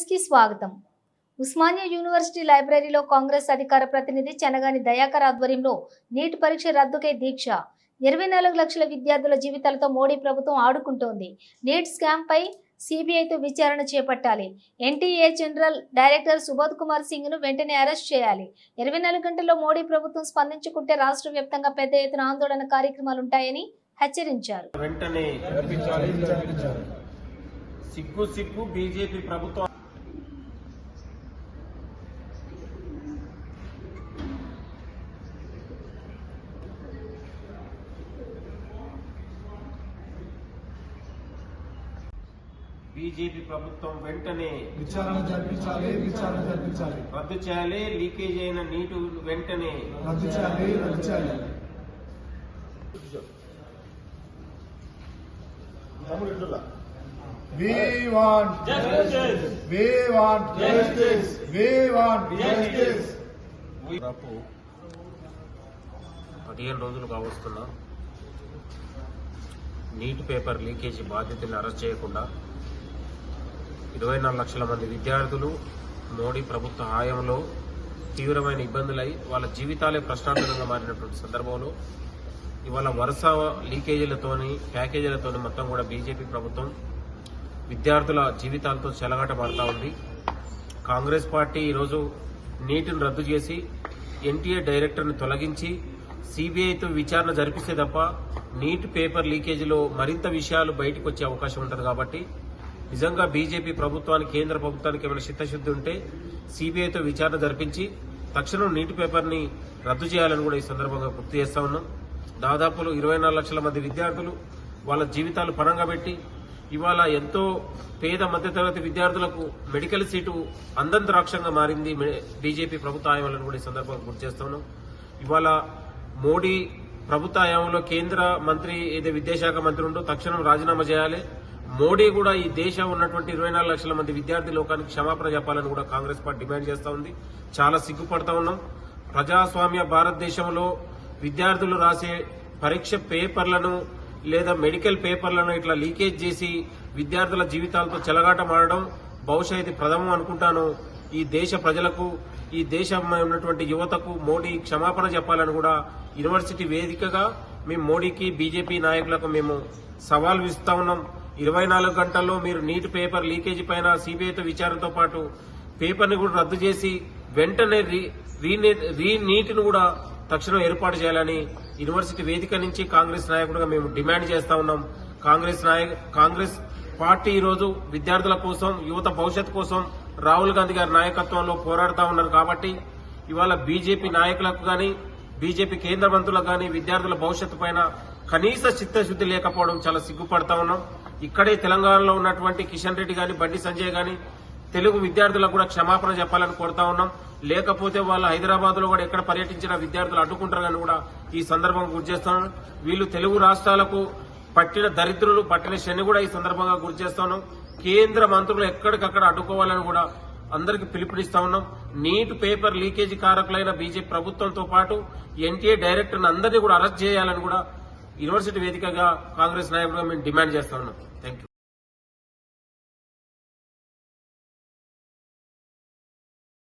న్యూస్కి స్వాగతం. ఉస్మానియా యూనివర్సిటీ లైబ్రరీలో కాంగ్రెస్ అధికార ప్రతినిధి చెనగాని దయాకర్ ఆధ్వర్యంలో నీట్ పరీక్ష రద్దుకై దీక్ష. ఇరవై నాలుగు లక్షల విద్యార్థుల జీవితాలతో మోడీ ప్రభుత్వం ఆడుకుంటోంది. నీట్ స్కామ్పై సిబిఐతో విచారణ చేపట్టాలి. NTA general director Subodh Kumar సింగ్ను వెంటనే అరెస్ట్ చేయాలి. ఇరవై నాలుగు గంటల్లో మోడీ ప్రభుత్వం స్పందించుకుంటే రాష్ట్ర వ్యాప్తంగా పెద్ద ఎత్తున ఆందోళన కార్యక్రమాలు ఉంటాయని హెచ్చరించారు. వెంటనే సిగ్గు సిగ్గు బీజేపీ ప్రభుత్వం బీజేపీ ప్రభుత్వం వెంటనే విచారణ జరిపించాలి విచారణ జరిపించాలి రద్దు చేయాలి లీకేజ్ అయిన నీటు వెంటనే రద్దు చేయాలి రద్దు చేయాలి We want justice. We want justice. We want justice. దాదాపు పదిహేను రోజులు కావస్తున్నా నీట్ పేపర్ లీకేజీ బాధితుల్ని అరెస్ట్ చేయకుండా ఇరవై నాలుగు లక్షల మంది విద్యార్థులు మోడీ ప్రభుత్వ హాయంలో తీవ్రమైన ఇబ్బందులై వాళ్ళ జీవితాలే ప్రశ్నార్థకంగా మారినటువంటి సందర్భంలో ఇవాళ వరుస లీకేజీలతోని ప్యాకేజీలతోని మొత్తం కూడా బీజేపీ ప్రభుత్వం విద్యార్థుల జీవితాలతో చెలగాట పడతా ఉంది. కాంగ్రెస్ పార్టీ ఈరోజు నీటిని రద్దు చేసి ఎన్టీఏ డైరెక్టర్ని తొలగించి సిబిఐతో విచారణ జరిపిస్తే తప్ప నీట్ పేపర్ లీకేజీలో మరింత విషయాలు బయటకు వచ్చే అవకాశం ఉంటుంది కాబట్టి నిజంగా బీజేపీ ప్రభుత్వానికి కేంద్ర ప్రభుత్వానికి ఏమైనా చిత్తశుద్ధి ఉంటే సిబిఐతో విచారణ జరిపించి తక్షణం నీటి పేపర్ని రద్దు చేయాలని కూడా ఈ సందర్భంగా గుర్తు చేస్తా ఉన్నాం. దాదాపు ఇరవై నాలుగు లక్షల మంది విద్యార్థులు వాళ్ళ జీవితాలు పరంగా పెట్టి ఇవాళ ఎంతో పేద మధ్యతరగతి విద్యార్థులకు మెడికల్ సీటు అందంతరాక్షంగా మారింది బీజేపీ ప్రభుత్వ హయాంలో కూడా ఈ సందర్భంగా గుర్తు చేస్తున్నాం ఇవాళ మోడీ ప్రభుత్వ హయాంలో కేంద్ర మంత్రి ఏదో విద్యాశాఖ మంత్రి ఉంటో తక్షణం రాజీనామా చేయాలి. మోడీ కూడా ఈ దేశం ఉన్నటువంటి ఇరవై నాలుగు లక్షల మంది విద్యార్థి లోకానికి క్షమాపణ చెప్పాలని కూడా కాంగ్రెస్ పార్టీ డిమాండ్ చేస్తా ఉంది. చాలా సిగ్గుపడతా ఉన్నాం. ప్రజాస్వామ్య భారతదేశంలో విద్యార్థులు రాసే పరీక్ష పేపర్లను లేదా మెడికల్ పేపర్లను ఇట్లా లీకేజ్ చేసి విద్యార్థుల జీవితాలతో చెలగాట మారడం బహుశా ఇది ప్రథమం అనుకుంటాను. ఈ దేశ ప్రజలకు ఈ దేశంలో ఉన్నటువంటి యువతకు మోడీ క్షమాపణ చెప్పాలని కూడా యూనివర్సిటీ వేదికగా మేము మోడీకి బీజేపీ నాయకులకు మేము సవాల్ విస్తా ఉన్నాం. ఇరవై నాలుగు గంటల్లో మీరు నీట్ పేపర్ లీకేజీ పైన సిబిఐతో విచారణతో పాటు పేపర్ని కూడా రద్దు చేసి వెంటనే రీ రీ- నీటిని కూడా తక్షణం ఏర్పాటు చేయాలని యూనివర్సిటీ వేదిక నుంచి కాంగ్రెస్ నాయకుడిగా మేము డిమాండ్ చేస్తా ఉన్నాం. కాంగ్రెస్ నాయక కాంగ్రెస్ పార్టీ ఈరోజు విద్యార్థుల కోసం యువత భవిష్యత్ కోసం రాహుల్ గాంధీ గారి నాయకత్వంలో పోరాడుతూ ఉన్నారు కాబట్టి ఇవాళ బీజేపీ నాయకులకు గాని బీజేపీ కేంద్ర మంత్రులకు గాని విద్యార్థుల భవిష్యత్తు పైన కనీస చిత్తశుద్ధి లేకపోవడం చాలా సిగ్గుపడతా ఉన్నాం. ఇక్కడే తెలంగాణలో ఉన్నటువంటి కిషన్ రెడ్డి గాని బండి సంజయ్ గాని తెలుగు విద్యార్థులకు కూడా క్షమాపణ చెప్పాలని కోరుతా ఉన్నాం. లేకపోతే వాళ్ళు హైదరాబాద్లో కూడా ఎక్కడ పర్యటించిన విద్యార్థులు అడ్డుకుంటారని కూడా ఈ సందర్భంగా గుర్తు చేస్తాను వీళ్ళు తెలుగు రాష్ట్రాలకు పట్టిన దరిద్రులు పట్టిన శని కూడా ఈ సందర్భంగా గుర్తు చేస్తాను కేంద్ర మంత్రులు ఎక్కడికక్కడ అడ్డుకోవాలని కూడా అందరికి పిలుపునిస్తా ఉన్నాం. నీట్ పేపర్ లీకేజీ కారకులైన బీజేపీ ప్రభుత్వంతో పాటు ఎన్టీఏ డైరెక్టర్ అందరినీ కూడా అరెస్ట్ చేయాలని కూడా యూనివర్సిటీ వేదికగా కాంగ్రెస్ నాయకులుగా మేము డిమాండ్ చేస్తా ఉన్నాం. Thank you